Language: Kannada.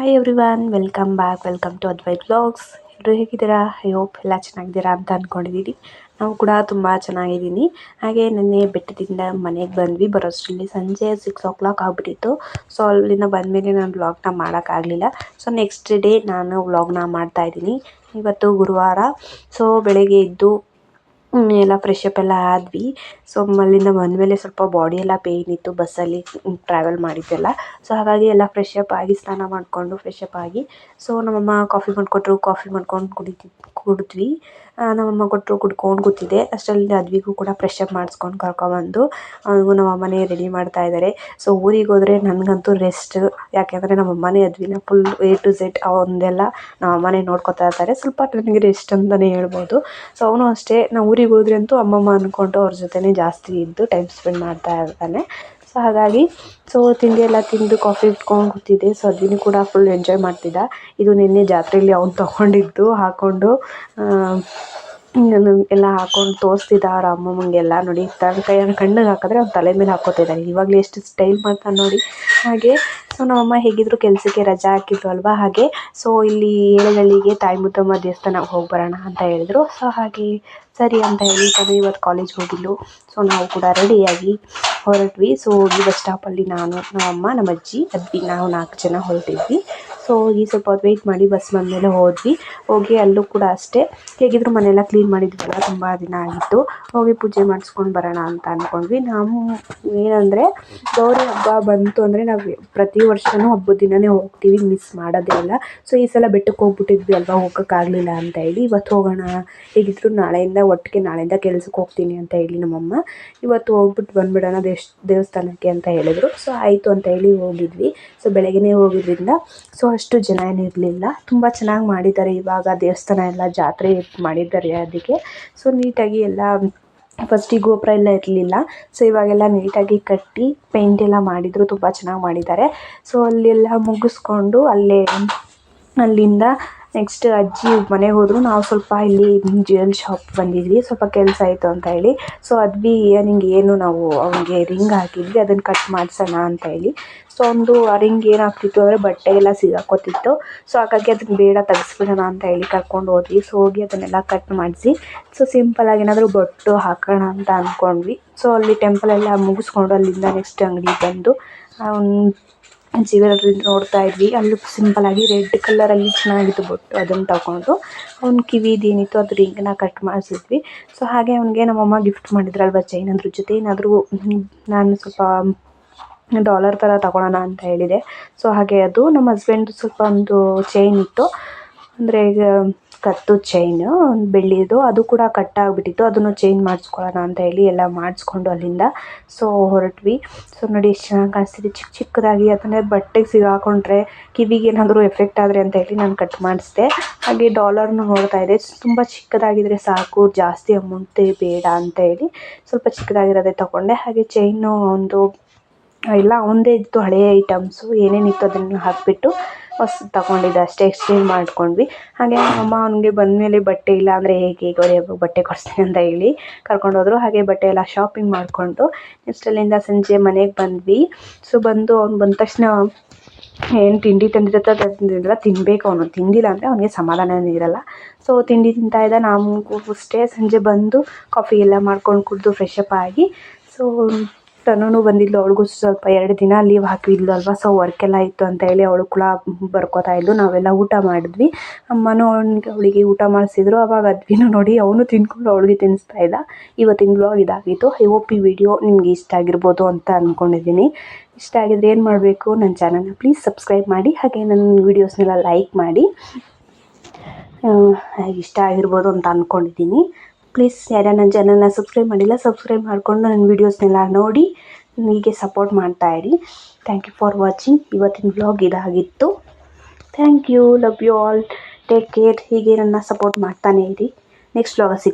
Hi everyone welcome back welcome to Advai blogs ಎಲ್ಲರೂ ಹೇಗಿದ್ದೀರಾ? ಐ ಹೋಪ್ ಎಲ್ಲ ಚೆನ್ನಾಗಿದ್ದೀರಾ ಅಂತ ಅಂದ್ಕೊಂಡಿದ್ದೀನಿ ನಾವು ಕೂಡ ತುಂಬ ಚೆನ್ನಾಗಿದ್ದೀನಿ. ಹಾಗೆ ನಿನ್ನೆ ಬೆಟ್ಟದಿಂದ ಮನೆಗೆ ಬಂದ್ವಿ. ಬರೋಷ್ಟರಲ್ಲಿ ಸಂಜೆ ಸಿಕ್ಸ್ ಓ ಕ್ಲಾಕ್ ಆಗಿಬಿಟ್ಟಿತ್ತು. ಸೊ ಅಲ್ಲಿಂದ ಬಂದಮೇಲೆ ನಾನು ವ್ಲಾಗ್ನ ಮಾಡೋಕ್ಕಾಗಲಿಲ್ಲ. ಸೊ ನೆಕ್ಸ್ಟ್ ಡೇ ನಾನು ವ್ಲಾಗ್ನ ಮಾಡ್ತಾಯಿದ್ದೀನಿ ಇವತ್ತು ಗುರುವಾರ. ಸೊ ಬೆಳಗ್ಗೆ ಎದ್ದು ಎಲ್ಲ ಫ್ರೆಶ್ ಅಪ್ ಎಲ್ಲ ಆದ್ವಿ. ಸೊ ಅಲ್ಲಿಂದ ಬಂದಮೇಲೆ ಸ್ವಲ್ಪ ಬಾಡಿ ಎಲ್ಲ ಪೇಯ್ನ್ ಇತ್ತು ಬಸ್ಸಲ್ಲಿ ಟ್ರಾವೆಲ್ ಮಾಡಿದ್ದೆಲ್ಲ. ಸೊ ಹಾಗಾಗಿ ಎಲ್ಲ ಫ್ರೆಶ್ ಅಪ್ ಆಗಿ ಸ್ನಾನ ಮಾಡಿಕೊಂಡು ಫ್ರೆಶ್ ಅಪ್ ಆಗಿ. ಸೊ ನಮ್ಮಮ್ಮ ಕಾಫಿ ಮಾಡಿಕೊಟ್ರು ಕಾಫಿ ಮಾಡ್ಕೊಂಡು ಕುಡಿತಿ ಕುಡಿದ್ವಿ. ನಮ್ಮ ನಮ್ಮಮ್ಮ ಕೊಟ್ಟರು ಕುಡ್ಕೊಂಡು ಕೂತಿದ್ದೆ ಅಷ್ಟರಲ್ಲಿ ಅದ್ವಿಗೂ ಕೂಡ ಫ್ರೆಶ್ ಅಪ್ ಮಾಡಿಸ್ಕೊಂಡು ಕರ್ಕೊಬಂದು, ಅವನಿಗೂ ನಮ್ಮಮ್ಮನೇ ರೆಡಿ ಮಾಡ್ತಾ ಇದ್ದಾರೆ ಸೊ ಊರಿಗೆ ಹೋದರೆ ನನಗಂತೂ ರೆಸ್ಟ್ ಯಾಕೆಂದರೆ ನಮ್ಮಮ್ಮನೇ ಅದ್ವಿನ ಫುಲ್ ಎ ಟು ಝೆಡ್ ನಮ್ಮ ನಮ್ಮಮ್ಮನೇ ನೋಡ್ಕೊತಾ ಇರ್ತಾರೆ. ಸ್ವಲ್ಪ ನನಗೆ ರೆಸ್ಟ್ ಅಂತಲೇ ಹೇಳ್ಬೋದು. ಸೊ ಅವನು ಅಷ್ಟೇ. ನಾವು ಊರಿಗೆ ಹೋದ್ರೆ ಅಂತೂ ಅಮ್ಮಮ್ಮ ಅಂದ್ಕೊಂಡು ಅವ್ರ ಜೊತೆನೇ ಜಾಸ್ತಿ ಇದ್ದು ಟೈಮ್ ಸ್ಪೆಂಡ್ ಮಾಡ್ತಾ ಇರ್ತಾನೆ. ಸೊ ಹಾಗಾಗಿ, ಸೊ ತಿಂಡಿ ಎಲ್ಲ ತಿಂದು ಕಾಫಿ ಇಟ್ಕೊಂಡು ಕೂತಿದ್ದೆ. ಸೊ ಅದನ್ನು ಕೂಡ ಫುಲ್ ಎಂಜಾಯ್ ಮಾಡ್ತಿದ್ದ. ಇದು ನಿನ್ನೆ ಜಾತ್ರೆಯಲ್ಲಿ ಅವ್ನು ತೊಗೊಂಡಿದ್ದು ಹಾಕ್ಕೊಂಡು ಎಲ್ಲ ಹಾಕೊಂಡು ತೋರಿಸ್ತಿದ್ದ ಅವ್ರ ಅಮ್ಮಮ್ಮಂಗೆಲ್ಲ ನೋಡಿ. ತನ್ನ ಕೈಯನ್ನು ಕಣ್ಣಿಗೆ ಹಾಕಿದ್ರೆ ಅವ್ನ ತಲೆ ಮೇಲೆ ಹಾಕ್ಕೋತಿದ್ದಾನೆ ಇವಾಗಲೇ ಎಷ್ಟು ಸ್ಟೈಲ್ ಮಾಡ್ತಾನೆ ನೋಡಿ. ಹಾಗೆ ಸೊ ನಮ್ಮಮ್ಮ ಹೇಗಿದ್ರು ಕೆಲಸಕ್ಕೆ ರಜಾ ಹಾಕಿದ್ರು ಅಲ್ವಾ? ಹಾಗೆ ಸೊ ಇಲ್ಲಿ ಏಳುಗಳಿಗೆ ತಾಯಿ ಮುತ್ತಮ್ಮ ದೇವಸ್ಥಾನಕ್ಕೆ ಹೋಗಿ ಬರೋಣ ಅಂತ ಹೇಳಿದ್ರು. ಸೊ ಹಾಗೆ, ಸರಿ ಅಂತ ಹೇಳಿ ತಾನು ಇವತ್ತು ಕಾಲೇಜ್ ಹೋಗಿದ್ಲು. ಸೊ ನಾವು ಕೂಡ ರೆಡಿಯಾಗಿ ಹೊರಟ್ವಿ. ಸೊ ಈ ಬಸ್ ಸ್ಟಾಪಲ್ಲಿ ನಾನು ನಮ್ಮಮ್ಮ ನಮ್ಮ ಅಜ್ಜಿ ಅಜ್ಜಿ ನಾವು ನಾಲ್ಕು ಜನ ಹೊರಟಿದ್ವಿ. ಸೊ ಹೋಗಿ ಸ್ವಲ್ಪ ಹೊತ್ತು ವೆಯ್ಟ್ ಮಾಡಿ ಬಸ್ ಬಂದಮೇಲೆ ಹೋದ್ವಿ. ಹೋಗಿ ಅಲ್ಲೂ ಕೂಡ ಅಷ್ಟೇ. ಹೇಗಿದ್ರು ಮನೆಯೆಲ್ಲ ಕ್ಲೀನ್ ಮಾಡಿದ್ವಲ್ಲ, ತುಂಬ ದಿನ ಆಗಿತ್ತು. ಹೋಗಿ ಪೂಜೆ ಮಾಡಿಸ್ಕೊಂಡು ಬರೋಣ ಅಂತ ಅಂದ್ಕೊಂಡ್ವಿ ನಾವು ಏನಂದರೆ, ಗೌರಿ ಹಬ್ಬ ಬಂತು ಅಂದರೆ ನಾವು ಪ್ರತಿ ವರ್ಷವೂ ಹಬ್ಬದ ದಿನವೇ ಹೋಗ್ತೀವಿ ಮಿಸ್ ಮಾಡೋದೇ ಇಲ್ಲ. ಸೊ ಈ ಸಲ ಬೆಟ್ಟಕ್ಕೆ ಹೋಗ್ಬಿಟ್ಟಿದ್ವಿ ಅಲ್ವಾ ಹೋಗೋಕ್ಕಾಗಲಿಲ್ಲ ಅಂತ ಹೇಳಿ. ಇವತ್ತು ಹೋಗೋಣ, ಹೇಗಿದ್ರು ನಾಳೆಯಿಂದ, ಒಟ್ಟಿಗೆ ನಾಳೆಯಿಂದ ಕೆಲ್ಸಕ್ಕೆ ಹೋಗ್ತೀನಿ ಅಂತ ಹೇಳಿ ನಮ್ಮಮ್ಮ. ಇವತ್ತು ಹೋಗ್ಬಿಟ್ಟು ಬಂದ್ಬಿಡೋಣ ದೇಶ, ದೇವಸ್ಥಾನಕ್ಕೆ ಅಂತ ಹೇಳಿದ್ರು. ಸೊ ಆಯಿತು ಅಂತ ಹೇಳಿ ಹೋಗಿದ್ವಿ. ಸೊ ಬೆಳಗ್ಗೆನೇ ಹೋಗಿದ್ರಿಂದ. ಸೊ ಅಷ್ಟು ಜನ ಏನಿರಲಿಲ್ಲ ತುಂಬ ಚೆನ್ನಾಗಿ ಮಾಡಿದ್ದಾರೆ ಇವಾಗ ದೇವಸ್ಥಾನ ಎಲ್ಲ ಜಾತ್ರೆ ಮಾಡಿದ್ದಾರೆ ಅದಕ್ಕೆ. ಸೊ ನೀಟಾಗಿ ಎಲ್ಲ ಫಸ್ಟಿಗೆ ಗೋಪುರ ಎಲ್ಲ ಇರಲಿಲ್ಲ. ಸೊ ಇವಾಗೆಲ್ಲ ನೀಟಾಗಿ ಕಟ್ಟಿ ಪೇಂಟ್ ಎಲ್ಲ ಮಾಡಿದರು. ತುಂಬ ಚೆನ್ನಾಗಿ ಮಾಡಿದ್ದಾರೆ. ಸೊ ಅಲ್ಲೆಲ್ಲ ಮುಗಿಸ್ಕೊಂಡು ಅಲ್ಲೇ ಅಲ್ಲಿಂದ ನೆಕ್ಸ್ಟ್ ಅಜ್ಜಿ ಮನೆಗೆ ಹೋದರು. ನಾವು ಸ್ವಲ್ಪ ಇಲ್ಲಿ ಜ್ಯುವೆಲ್ ಶಾಪ್ ಬಂದಿದ್ವಿ. ಸ್ವಲ್ಪ ಕೆಲಸ ಇತ್ತು ಅಂತ ಹೇಳಿ. ಸೊ ಅದ್ವಿ ಇಯರಿಂಗ್ ಏನು ನಾವು ಅವನಿಗೆ ರಿಂಗ್ ಹಾಕಿದ್ವಿ. ಅದನ್ನು ಕಟ್ ಮಾಡಿಸೋಣ ಅಂತ ಹೇಳಿ. ಸೊ ಒಂದು ಆ ರಿಂಗ್ ಏನಾಗ್ತಿತ್ತು ಅಂದರೆ ಬಟ್ಟೆ ಎಲ್ಲ ಸಿಗಾಕೋತಿತ್ತು. ಸೊ ಹಾಗಾಗಿ ಅದನ್ನ ಬೇಡ ತೆಗೆಸ್ಬಿಡೋಣ ಅಂತ ಹೇಳಿ ಕರ್ಕೊಂಡು ಹೋದ್ವಿ. ಸೊ ಹೋಗಿ ಅದನ್ನೆಲ್ಲ ಕಟ್ ಮಾಡಿಸಿ. ಸೊ ಸಿಂಪಲಾಗಿ ಏನಾದರೂ ಬೊಟ್ಟು ಹಾಕೋಣ ಅಂತ ಅಂದ್ಕೊಂಡ್ವಿ ಸೊ ಅಲ್ಲಿ ಟೆಂಪಲ್ ಎಲ್ಲ ಮುಗಿಸ್ಕೊಂಡು ಅಲ್ಲಿಂದ ನೆಕ್ಸ್ಟ್ ಅಂಗಡಿಗೆ ಬಂದು ಜ್ಯುವೆಲ್ರಿ ನೋಡ್ತಾ ಇದ್ವಿ. ಸಿಂಪಲ್ ಆಗಿ ರೆಡ್ ಕಲರ್ ಅಲ್ಲಿ ಚೆನ್ನಾಗಿತ್ತು ಬೊಟ್ಟು ಅದನ್ನ ತಗೊಂಡು ಅವ್ನ ಕಿವಿದು ಏನಿತ್ತು, ಅದು ರಿಂಗ್ನ ಕಟ್ ಮಾಡಿಸಿದ್ವಿ. ಸೊ ಹಾಗೆ ಅವನಿಗೆ ನಮ್ಮಮ್ಮ ಗಿಫ್ಟ್ ಮಾಡಿದ್ರಲ್ವ ಚೈನ್ ಅದ್ರ ಜೊತೆ? ಏನಾದರೂ ನಾನು ಸ್ವಲ್ಪ ಡಾಲರ್ ಥರ ತಗೊಳ್ಳೋಣ ಅಂತ ಹೇಳಿದೆ. ಸೊ ಹಾಗೆ ಅದು ನಮ್ಮ ಹಸ್ಬೆಂಡ್ದು ಸ್ವಲ್ಪ ಒಂದು ಚೈನ್ ಇತ್ತು. ಅಂದರೆ ಈಗ ಕತ್ತು ಚೈನು ಬೆಳ್ಳಿದು ಅದು ಕೂಡ ಕಟ್ ಆಗಿಬಿಟ್ಟಿತ್ತು. ಅದನ್ನು ಚೇಂಜ್ ಮಾಡಿಸ್ಕೊಳ್ಳೋಣ ಅಂತ ಹೇಳಿ ಎಲ್ಲ ಮಾಡಿಸ್ಕೊಂಡು ಅಲ್ಲಿಂದ ಸೊ ಹೊರಟ್ವಿ. ಸೊ ನೋಡಿ ಎಷ್ಟು ಚೆನ್ನಾಗಿ ಕಾಣಿಸ್ತಿದೆ. ಚಿಕ್ಕ ಚಿಕ್ಕದಾಗಿ ಅದನ್ನೇ ಬಟ್ಟೆಗೆ ಸಿಗಾಕೊಂಡ್ರೆ ಕಿವಿಗೆ ಏನಾದರೂ ಎಫೆಕ್ಟ್ ಆದರೆ ಅಂತ ಹೇಳಿ ನಾನು ಕಟ್ ಮಾಡಿಸಿದೆ. ಹಾಗೆ ಡಾಲರ್ನು ನೋಡ್ತಾ ಇದ್ದೆ. ತುಂಬ ಚಿಕ್ಕದಾಗಿದ್ದರೆ ಸಾಕು, ಜಾಸ್ತಿ ಅಮೌಂಟೇ ಬೇಡ ಅಂತ ಹೇಳಿ ಸ್ವಲ್ಪ ಚಿಕ್ಕದಾಗಿರೋದೇ ತಗೊಂಡೆ. ಹಾಗೆ ಚೈನು ಒಂದು ಎಲ್ಲ ಅವನದೇ ಇತ್ತು ಹಳೆಯ ಐಟಮ್ಸು ಏನೇನಿತ್ತು ಅದನ್ನು ಹಾಕಿಬಿಟ್ಟು ಹೊಸ್ದು ತಗೊಂಡಿದ್ದೆ ಅಷ್ಟೇ ಎಕ್ಸ್ಚೇಂಜ್ ಮಾಡ್ಕೊಂಡ್ವಿ. ಹಾಗೆ ನಮ್ಮಮ್ಮ ಅವನಿಗೆ ಬಂದಮೇಲೆ ಬಟ್ಟೆ ಇಲ್ಲ ಅಂದರೆ ಹೇಗೆ, ಗೌರಿ ಹಬ್ಬಕ್ಕೆ ಬಟ್ಟೆ ಕೊಡಿಸ್ತೀನಿ ಅಂತ ಹೇಳಿ ಕರ್ಕೊಂಡು ಹೋದರು. ಹಾಗೆ ಬಟ್ಟೆ ಎಲ್ಲ ಶಾಪಿಂಗ್ ಮಾಡಿಕೊಂಡು ನೆಕ್ಸ್ಟ್ ಅಲ್ಲಿಂದ ಸಂಜೆ ಮನೆಗೆ ಬಂದ್ವಿ. ಸೊ ಬಂದು ಅವ್ನು ಬಂದ ತಕ್ಷಣ ಏನು ತಿಂಡಿ ತಂದಿರತ್ತ ತಂದಿರಲ್ಲ ತಿನ್ನಬೇಕು ಅವನು. ತಿಂದಿಲ್ಲ ಅಂದರೆ ಅವನಿಗೆ ಸಮಾಧಾನನೇ ಇರಲ್ಲ. ಸೊ ತಿಂಡಿ ತಿಂತಾ ಇದ್ದ ನಮಗೂ ಅಷ್ಟೇ ಸಂಜೆ ಬಂದು ಕಾಫಿ ಎಲ್ಲ ಮಾಡ್ಕೊಂಡು ಕುಡಿದು ಫ್ರೆಶ್ ಅಪ್ ಆಗಿ. ಸೊ ತನೂ ಬಂದಿದ್ಲು. ಅವಳಿಗೂ ಸ್ವಲ್ಪ ಎರಡು ದಿನ ಲೀವ್ ಹಾಕಿದ್ಲು ಅಲ್ವಾ ಸೊ ಎಲ್ಲ ಇತ್ತು ಅಂತ ಹೇಳಿ ಅವಳು ಕೂಡ ಬರ್ಕೋತಾ ಇದ್ಲು. ನಾವೆಲ್ಲ ಊಟ ಮಾಡಿದ್ವಿ. ಅಮ್ಮನೂ ಅವ್ನಿಗೆ, ಅವಳಿಗೆ ಊಟ ಮಾಡಿಸಿದ್ರು. ಅವಾಗ ಅದ್ವಿನೂ ನೋಡಿ ಅವನು ತಿನ್ಕೊಂಡು ಅವಳಿಗೆ ತಿನ್ನಿಸ್ತಾ ಇದ್ದ. ಇವತ್ತಿನ ಬ್ಲಾಗ್ ಇದಾಗಿತ್ತು. ಐ ಹೋಪ್ ಈ ವಿಡಿಯೋ ನಿಮಗೆ ಇಷ್ಟ ಆಗಿರ್ಬೋದು ಅಂತ ಅಂದ್ಕೊಂಡಿದ್ದೀನಿ ಇಷ್ಟ ಆಗಿದ್ರೆ ಏನು ಮಾಡಬೇಕು? ನನ್ನ ಚಾನಲ್ನ ಪ್ಲೀಸ್ ಸಬ್ಸ್ಕ್ರೈಬ್ ಮಾಡಿ. ಹಾಗೆ ನನ್ನ ವೀಡಿಯೋಸ್ನೆಲ್ಲ ಲೈಕ್ ಮಾಡಿ. ಇಷ್ಟ ಆಗಿರ್ಬೋದು ಅಂತ ಅಂದ್ಕೊಂಡಿದ್ದೀನಿ ಪ್ಲೀಸ್ ಯಾರು ನನ್ನ ಚಾನಲ್ನ ಸಬ್ಸ್ಕ್ರೈಬ್ ಮಾಡಿಲ್ಲ ಸಬ್ಸ್ಕ್ರೈಬ್ ಮಾಡಿಕೊಂಡು ನನ್ನ ವೀಡಿಯೋಸ್ನೆಲ್ಲ ನೋಡಿ ಹೀಗೆ ಸಪೋರ್ಟ್ ಮಾಡ್ತಾ ಇರಿ. ಥ್ಯಾಂಕ್ ಯು ಫಾರ್ ವಾಚಿಂಗ್ ಇವತ್ತಿನ ಬ್ಲಾಗ್ ಇದಾಗಿತ್ತು. Thank you love you all take care ಹೀಗೆ ನನ್ನ ಸಪೋರ್ಟ್ ಮಾಡ್ತಾನೇ ಇರಿ. ನೆಕ್ಸ್ಟ್ ವ್ಲಾಗ ಸಿಗ್